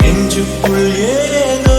நெஞ்சுக்குள் ஏதோ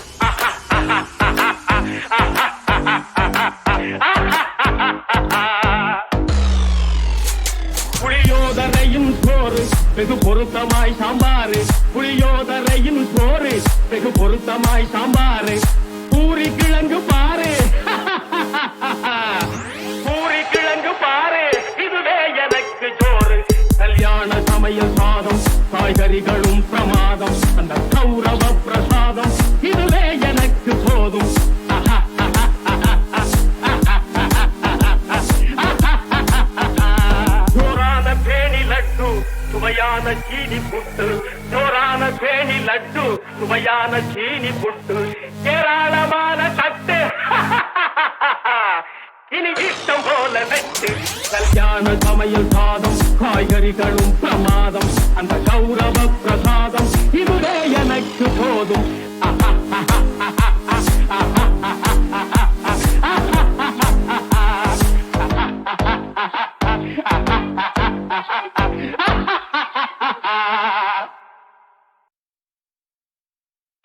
வெகு பொருத்தமாய் சாம்பாரு. புளியோதரையின் சோறு வெகு பொருத்தமாய் சாம்பாரு. பூரி கிழங்கு பாரு. பூரி கிழங்கு பாரு. இதுவே எனக்கு சோறு. கல்யாண சமையல் சாதம் காய்கறிகளும் சுவையான சீனி புட்டு ஜோரான பேணி லட்டு சுவையான சீனி புட்டு ஏராளமான தட்டு. இனி இஷ்டம் போல நட்டு கல்யாண சமையல் சாதம் காய்கறிகளும் பிரமாதம். அந்த கௌரவ பிரசாதம் இதுவே எனக்கு போதும்.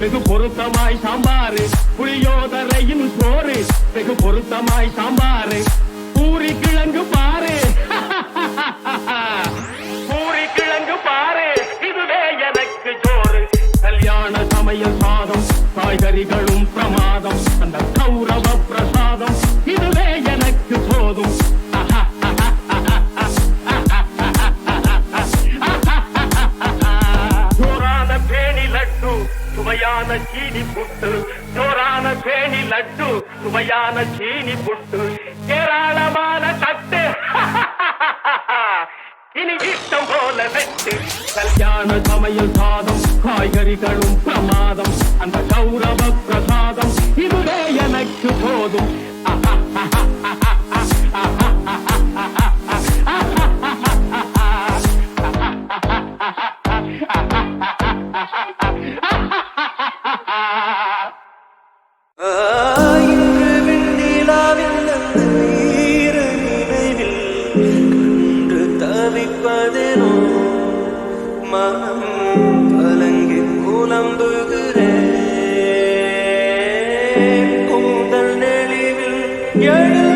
வெகு பொருத்தமாய் சாம்பாரு. புளியோதரையின் சோறு. வெகு பொருத்தமாய் சாம்பாரு. பூரி கிழங்கு பாரு. பூரி கிழங்கு பாரு. இதுவே எனக்கு சோறு. கல்யாண சமையல் சாதம் காய்கறிகள் சுவையான சீனி புட்டு ஏராளமான தட்டு. இனி இஷ்டம் போல நட்டு. கல்யாண சமையல் சாதம் காய்கறிகளும் பிரமாதம். அந்த கௌரவம் கண்டு மனம் கலங்கி புலம்புகிறேன். கூந்தல் நெளிவில் எழு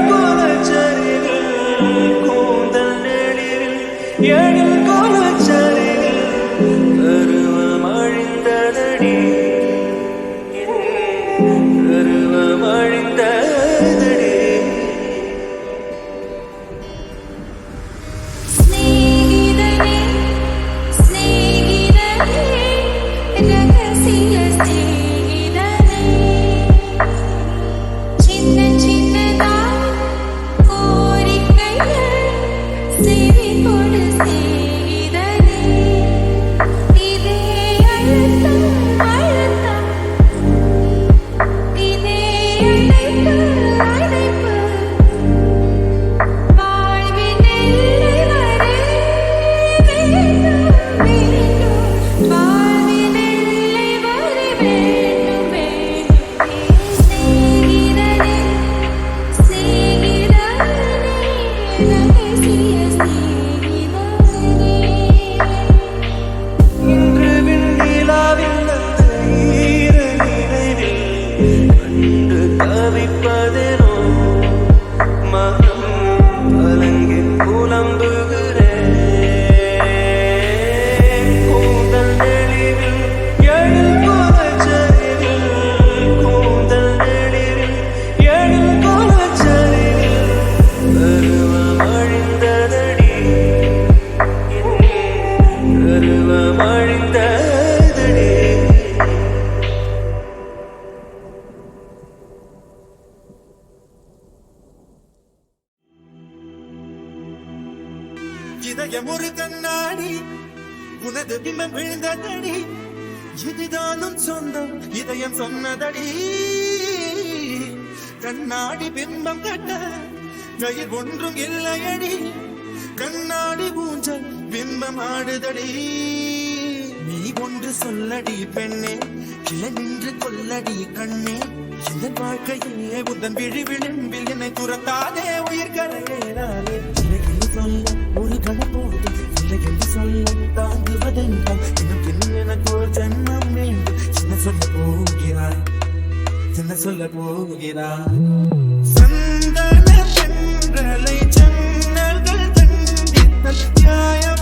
கையில் ஒன்றும் இல்லையடி. கண்ணாடி ஊஞ்சல் பிம்பம் ஆடுதடி. நீ ஒன்று சொல்லடி பெண்ணே கிளை நின்று கொல்லடி கண்ணே. இந்த வாழ்க்கையே உந்தன் விழிவிளிம்பில் என்னை துரத்தாதே உயிர் கரையேறாதே இல்லை சொல்ல ஒரு கணம் போது இல்லை என்று சொல்ல தாங்குவதென்றால் எனக்கு இன்னும் எனக்கு ஒரு ஜன்மம் வேண்டும். என்ன சொல்ல போகிறாய் என்ன சொல்ல போகிறாய். பிரலை ஜன்னல்கள் தண்டித்தல் நியாயமா.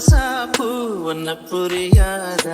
ಹೊಸ ಪೂವನ್ನ ಪುರಿಯಾದ